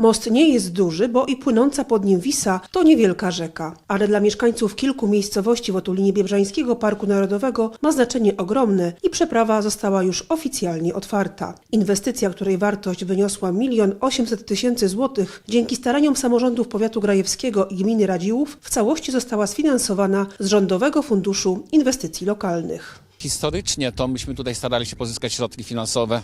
Most nie jest duży, bo i płynąca pod nim Wisa to niewielka rzeka, ale dla mieszkańców kilku miejscowości w otulinie Biebrzańskiego Parku Narodowego ma znaczenie ogromne i przeprawa została już oficjalnie otwarta. Inwestycja, której wartość wyniosła 1 800 tysięcy złotych, dzięki staraniom samorządów powiatu grajewskiego i gminy Radziłów w całości została sfinansowana z Rządowego Funduszu Inwestycji Lokalnych. Historycznie to myśmy tutaj starali się pozyskać środki finansowe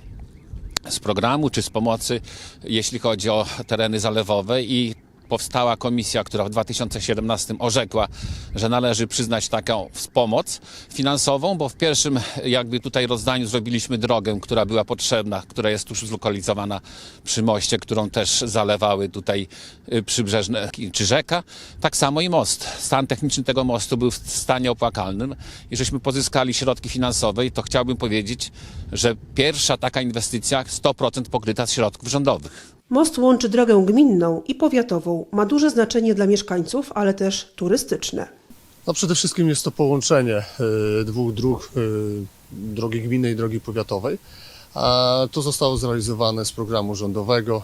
z programu czy z pomocy, jeśli chodzi o tereny zalewowe i powstała komisja, która w 2017 orzekła, że należy przyznać taką pomoc finansową, bo w pierwszym jakby tutaj rozdaniu zrobiliśmy drogę, która była potrzebna, która jest tuż zlokalizowana przy moście, którą też zalewały tutaj y, przybrzeżne czy rzeka. Tak samo i most. Stan techniczny tego mostu był w stanie opłakalnym i żeśmy pozyskali środki finansowe i to chciałbym powiedzieć, że pierwsza taka inwestycja 100% pokryta z środków rządowych. Most łączy drogę gminną i powiatową. Ma duże znaczenie dla mieszkańców, ale też turystyczne. No przede wszystkim jest to połączenie y, dwóch dróg, y, drogi gminnej i drogi powiatowej. A to zostało zrealizowane z programu rządowego.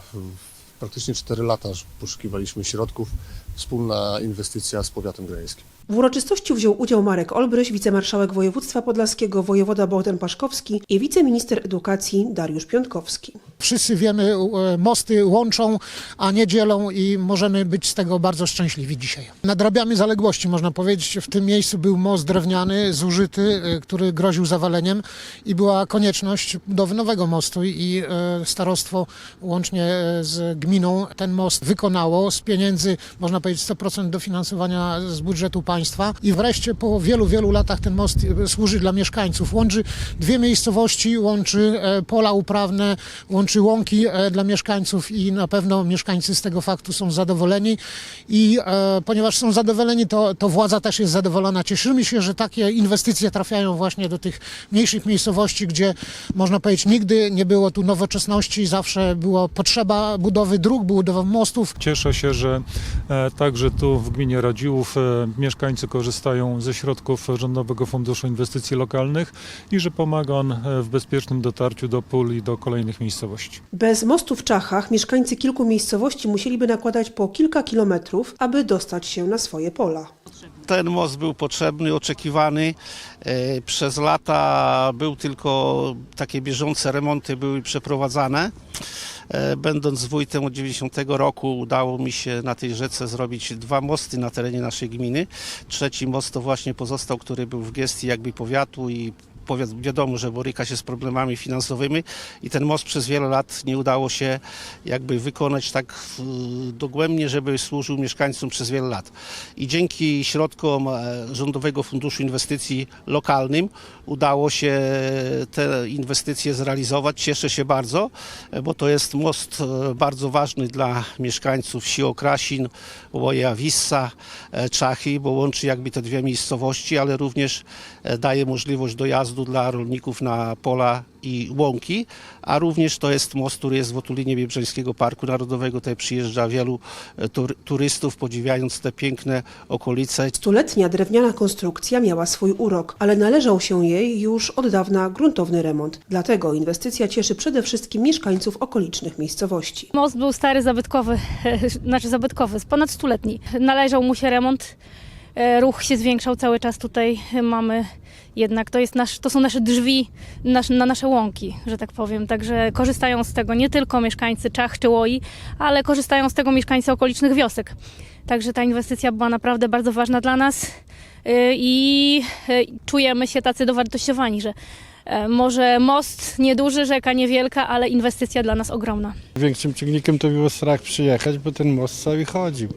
Praktycznie 4 lata poszukiwaliśmy środków. Wspólna inwestycja z powiatem grajskim. W uroczystości wziął udział Marek Olbryś, wicemarszałek województwa podlaskiego, wojewoda Bogdan Paszkowski i wiceminister edukacji Dariusz Piątkowski. Wszyscy wiemy, e, mosty łączą, a nie dzielą i możemy być z tego bardzo szczęśliwi dzisiaj. Nadrabiamy zaległości, można powiedzieć. W tym miejscu był most drewniany, zużyty, e, który groził zawaleniem i była konieczność budowy nowego mostu i e, starostwo łącznie z gminą ten most wykonało z pieniędzy, można powiedzieć 100% dofinansowania z budżetu państwa i wreszcie po wielu, wielu latach ten most e, służy dla mieszkańców. Łączy dwie miejscowości, łączy e, pola uprawne, łączy łąki e, dla mieszkańców i na pewno mieszkańcy z tego faktu są zadowoleni i e, ponieważ są zadowoleni, to, to władza też jest zadowolona. Cieszymy się, że takie inwestycje trafiają właśnie do tych mniejszych miejscowości, gdzie można powiedzieć nigdy nie było tu nowoczesności, zawsze była potrzeba budowy dróg, budowy mostów. Cieszę się, że także tu w gminie Radziłów e, mieszkańcy korzystają ze środków Rządowego Funduszu Inwestycji Lokalnych i że pomaga on e, w bezpiecznym dotarciu do pól i do kolejnych miejscowości. Bez mostu w Czachach mieszkańcy kilku miejscowości musieliby nakładać po kilka kilometrów, aby dostać się na swoje pola. Ten most był potrzebny, oczekiwany. E, Przez lata był tylko takie bieżące remonty były przeprowadzane. E, Będąc wójtem od 90 roku udało mi się na tej rzece zrobić dwa mosty na terenie naszej gminy. Trzeci most to właśnie pozostał, który był w gestii jakby powiatu i powiat wiadomo, że boryka się z problemami finansowymi i ten most przez wiele lat nie udało się jakby wykonać tak y, dogłębnie, żeby służył mieszkańcom przez wiele lat. I dzięki środkom e, Rządowego Funduszu Inwestycji Lokalnym udało się te inwestycje zrealizować. Cieszę się bardzo, e, bo to jest most e, bardzo ważny dla mieszkańców wsi Okrasin, Łoja Wissa, e, Czachy, bo łączy jakby te dwie miejscowości, ale również e, daje możliwość dojazdu dla rolników na pola i łąki, a również to jest most, który jest w otulinie Biebrzańskiego Parku Narodowego. Tutaj przyjeżdża wielu e, tur- turystów, podziwiając te piękne okolice. Stuletnia drewniana konstrukcja miała swój urok, ale należał się jej już od dawna gruntowny remont. Dlatego inwestycja cieszy przede wszystkim mieszkańców okolicznych miejscowości. Most był stary, zabytkowy, znaczy zabytkowy, ponad stuletni. Należał mu się remont, e, ruch się zwiększał cały czas tutaj. Mamy jednak, to, jest nasz, to są nasze drzwi nasz, na nasze łąki, że tak powiem. Także korzystają z tego nie tylko mieszkańcy Czach czy Łoi, ale korzystają z tego mieszkańcy okolicznych wiosek. Także ta inwestycja była naprawdę bardzo ważna dla nas e, i e, czujemy się tacy dowartościowani, że e, może most nieduży, rzeka niewielka, ale inwestycja dla nas ogromna. Większym ciągnikiem to było strach przyjechać, bo ten most cały chodził.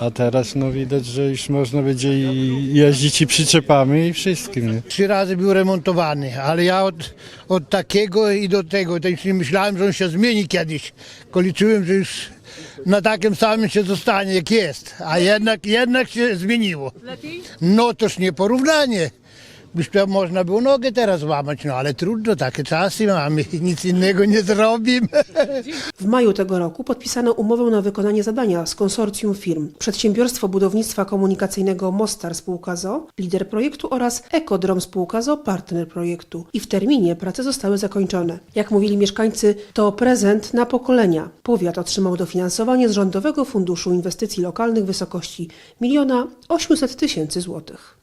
A teraz no widać, że już można będzie i jeździć i przyczepami i wszystkim. Nie? Trzy razy był remontowany, ale ja od, od takiego i do tego, to już nie myślałem, że on się zmieni kiedyś. Tylko liczyłem, że już na takim samym się zostanie jak jest, a jednak, jednak się zmieniło. No toż nie porównanie. Już to można było nogę teraz łamać, no ale trudno, takie czasy mamy, nic innego nie zrobimy. W maju tego roku podpisano umowę na wykonanie zadania z konsorcjum firm Przedsiębiorstwo Budownictwa Komunikacyjnego Mostar Spółka ZO, lider projektu oraz Ekodrom Spółka ZO, partner projektu. I w terminie prace zostały zakończone. Jak mówili mieszkańcy, to prezent na pokolenia. Powiat otrzymał dofinansowanie z Rządowego Funduszu Inwestycji Lokalnych w wysokości 1 800 tysięcy złotych.